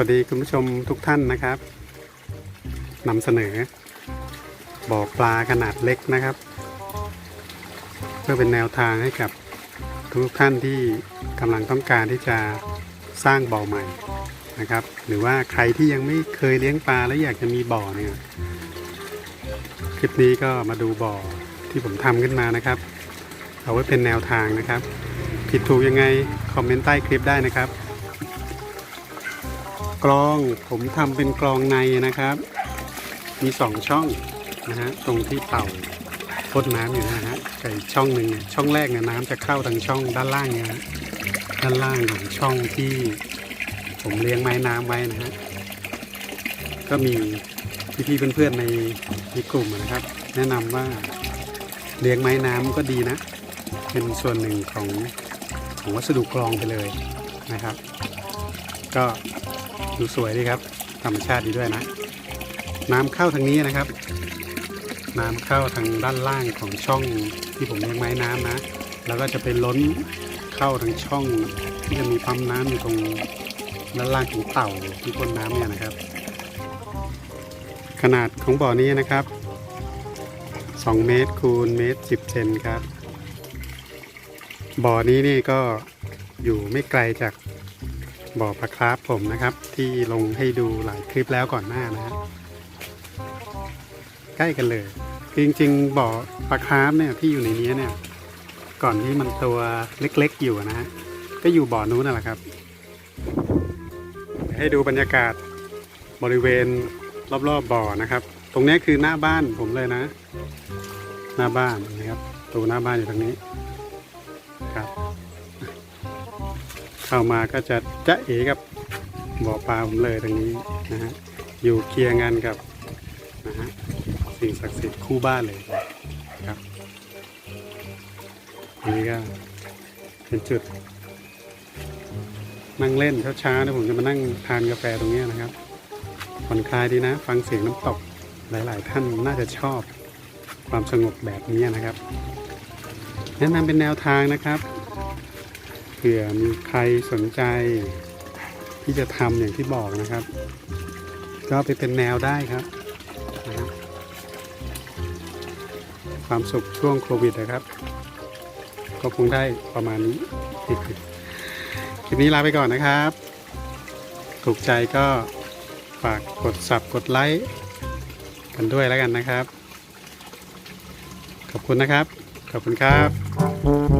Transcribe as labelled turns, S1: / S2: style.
S1: วัสดีคุณผู้ชมทุกท่านนะครับนำเสนอบ่อปลาขนาดเล็กนะครับ เพื่อเป็นแนวทางให้กับทุกท่านที่กำลังต้องการที่จะสร้างบ่อใหม่นะครับ หรือว่าใครที่ยังไม่เคยเลี้ยงปลาและอยากจะมีบ่อเนี่ยคลิปนี้ก็มาดูบ่อที่ผมทำขึ้นมานะครับ เอาไว้เป็นแนวทางนะครับ ผิดถูกยังไงคอมเมนต์ใต้คลิปได้นะครับ กรองผมทำเป็นกรองในนะครับ มีสองช่องนะฮะตรงที่เป่าพ่นน้ำอยู่นะฮะกับอีกช่องหนึ่งเนี่ยช่องแรกเนี่ยน้ำจะเข้าทางช่องด้านล่างเนี่ยฮะด้านล่างของช่องที่ผมเลี้ยงไม้น้ำไว้นะฮะก็มีพี่ๆเพื่อนๆในในกลุ่มนะครับ แนะนำว่าเลี้ยงไม้น้ำก็ดีนะ เป็นส่วนหนึ่งของของวัสดุกรองไปเลยนะครับ ก็ ดูสวยดีครับ ธรรมชาติดีด้วยนะ น้ำเข้าทางนี้นะครับ น้ำเข้าทางด้านล่างของช่องที่ผมเลี้ยงไม้น้ำนะ แล้วก็จะไปล้นเข้าทางช่องที่จะมีปั๊มน้ำอยู่ตรงด้านล่างของเต่าที่พ่นน้ำเนี่ยนะครับ ขนาดของบ่อนี้นะครับ 2 เมตรคูณเมตร 10 เซนครับ บ่อนี้นี่ก็อยู่ไม่ไกลจาก บ่อปลาคราฟผมนะครับ ที่ลงให้ดูหลายคลิปแล้วก่อนหน้านะฮะใกล้กันเลยคือจริงๆบ่อปลาคราฟเนี่ยที่อยู่ในนี้เนี่ย ก่อนที่มันตัวเล็กๆอยู่นะฮะก็อยู่บ่อนู้นนั่นแหละครับ ให้ดูบรรยากาศบริเวณรอบๆบ่อนะครับ ตรงนี้คือหน้าบ้านผมเลยนะ หน้าบ้านนะครับตัวหน้าบ้านอยู่ตรงนี้ครับ เข้ามาก็จะจะเอกับบ่อปลาผมเลยตรงนี้นะฮะอยู่เคลียร์งานกับนะฮะสิ่งศักดิ์สิทธิ์คู่บ้านเลยครับอันนี้ก็เป็นจุด นั่งเล่นเช้าๆนะผมจะมานั่งทานกาแฟตรงนี้นะครับผ่อนคลายดีนะ ฟังเสียงน้ำตกหลายๆ ท่านน่าจะชอบความสงบแบบนี้นะครับ แนะนำเป็นแนวทางนะครับ เผื่อมีใครสนใจ ที่จะทำอย่างที่บอกนะครับ ก็ไปเป็นแนวได้ครับนะความสุขช่วงโควิดนะครับ ก็คงได้ประมาณนี้คลิปนี้ลาไปก่อนนะครับ ถูกใจก็ฝากกดสับกดไลค์กันด้วยแล้วกันนะครับ ขอบคุณนะครับ ขอบคุณครับ